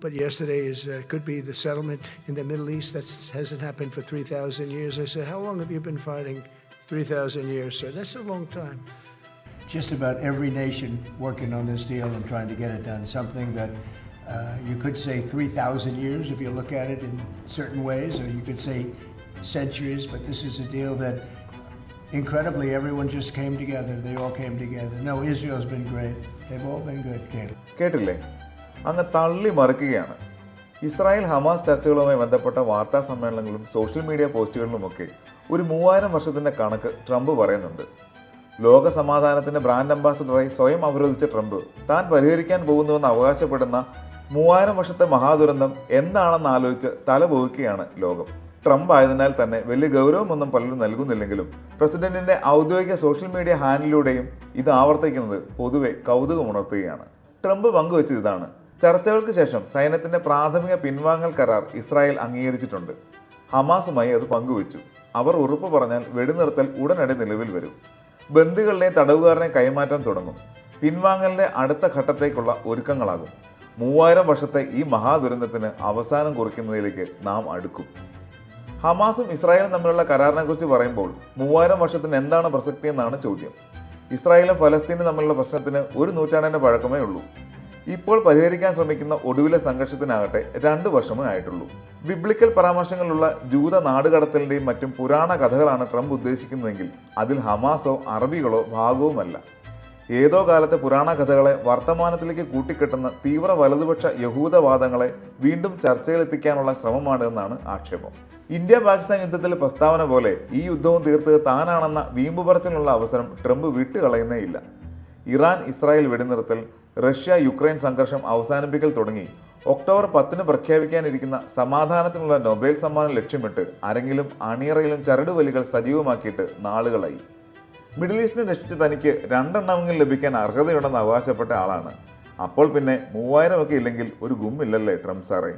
but yesterday is uh, could be the settlement in the Middle East that hasn't happened for 3,000 years. I said, how long have you been fighting? 3,000 years. So that's a long time. just about every nation working on this deal and trying to get it done. Something that uh, you could say 3,000 years if you look at it in certain ways, or you could say centuries, but this is a deal that incredibly everyone just came together. They all came together. No, Israel's been great. They've all been good, Caleb. കേട്ടില്ലേ അങ്ങ് തള്ളി മറിക്കുകയാണ്. Israel Hamas ചർച്ചകളുമായി ബന്ധപ്പെട്ട വാർത്താ സമ്മേളനങ്ങളും social media പോസ്റ്റുകളിലുമൊക്കെ ഒരു മൂവായിരം വർഷത്തിന്റെ കണക്ക് ട്രംപ് പറയുന്നുണ്ട്. ലോക സമാധാനത്തിന്റെ ബ്രാൻഡ് അംബാസഡറായി സ്വയം അവരോധിച്ച ട്രംപ് താൻ പരിഹരിക്കാൻ പോകുന്നുവെന്ന് അവകാശപ്പെടുന്ന മൂവായിരം വർഷത്തെ മഹാദുരന്തം എന്താണെന്ന് ആലോചിച്ച് തലപോകുകയാണ് ലോകം. ട്രംപ് ആയതിനാൽ തന്നെ വലിയ ഗൗരവമൊന്നും പലരും നൽകുന്നില്ലെങ്കിലും പ്രസിഡന്റിന്റെ ഔദ്യോഗിക സോഷ്യൽ മീഡിയ ഹാൻഡിലൂടെയും ഇത് ആവർത്തിക്കുന്നത് പൊതുവെ കൗതുകമുണർത്തുകയാണ്. ട്രംപ് പങ്കുവച്ചത് ഇതാണ്. ചർച്ചകൾക്ക് ശേഷം സൈന്യത്തിന്റെ പ്രാഥമിക പിൻവാങ്ങൽ കരാർ ഇസ്രായേൽ അംഗീകരിച്ചിട്ടുണ്ട്. ഹമാസുമായി അത് പങ്കുവച്ചു. അവർ ഉറപ്പ് പറഞ്ഞാൽ വെടിനിർത്തൽ ഉടനടി നിലവിൽ വരും. ബന്ദികളുടെ തടവുകാരനെ കൈമാറ്റം തുടങ്ങും. പിൻവാങ്ങലിന്റെ അടുത്ത ഘട്ടത്തേക്കുള്ള ഒരുക്കങ്ങളാകും. മൂവായിരം വർഷത്തെ ഈ മഹാദുരന്തത്തിന് അവസാനം കുറിക്കുന്നതിലേക്ക് നാം അടുക്കും. ഹമാസും ഇസ്രായേലും തമ്മിലുള്ള കരാറിനെക്കുറിച്ച് പറയുമ്പോൾ മൂവായിരം വർഷത്തിന് എന്താണ് പ്രസക്തി എന്നാണ് ചോദ്യം. ഇസ്രായേലും ഫലസ്തീനും തമ്മിലുള്ള പ്രശ്നത്തിന് ഒരു നൂറ്റാണ്ടിന്റെ പഴക്കമേ ഉള്ളൂ. ഇപ്പോൾ പരിഹരിക്കാൻ ശ്രമിക്കുന്ന ഒടുവിലെ സംഘർഷത്തിനാകട്ടെ രണ്ട് വർഷമേ ആയിട്ടുള്ളൂ. ബിബ്ലിക്കൽ പരാമർശങ്ങളുള്ള ജൂത നാടുകടത്തലിന്റെയും മറ്റും പുരാണ കഥകളാണ് ട്രംപ് ഉദ്ദേശിക്കുന്നതെങ്കിൽ അതിൽ ഹമാസോ അറബികളോ ഭാഗവുമല്ല. ഏതോ കാലത്തെ പുരാണ കഥകളെ വർത്തമാനത്തിലേക്ക് കൂട്ടിക്കെട്ടുന്ന തീവ്ര വലതുപക്ഷ യഹൂദവാദങ്ങളെ വീണ്ടും ചർച്ചയിലെത്തിക്കാനുള്ള ശ്രമമാണ് എന്നാണ് ആക്ഷേപം. ഇന്ത്യ പാകിസ്ഥാൻ യുദ്ധത്തിലെ പ്രസ്താവന പോലെ ഈ യുദ്ധവും തീർത്ത് താനാണെന്ന വീമ്പുപറച്ചിനുള്ള അവസരം ട്രംപ് വിട്ടുകളയുന്നേയില്ല. ഇറാൻ ഇസ്രായേൽ വെടിനിർത്തൽ റഷ്യ യുക്രൈൻ സംഘർഷം അവസാനിപ്പിക്കൽ തുടങ്ങി. ഒക്ടോബർ പത്തിന് പ്രഖ്യാപിക്കാനിരിക്കുന്ന സമാധാനത്തിനുള്ള നൊബേൽ സമ്മാനം ലക്ഷ്യമിട്ട് ആരെങ്കിലും അണിയറയിലും ചരടുവലികൾ സജീവമാക്കിയിട്ട് നാളുകളായി. മിഡിൽ ഈസ്റ്റിനെ രക്ഷിച്ച് തനിക്ക് രണ്ടെണ്ണമെങ്കിലും ലഭിക്കാൻ അർഹതയുണ്ടെന്ന് അവകാശപ്പെട്ട ആളാണ്. അപ്പോൾ പിന്നെ മൂവായിരം ഒക്കെ ഇല്ലെങ്കിൽ ഒരു ഗുമ്മില്ലല്ലേ ട്രംപ് സാറേ?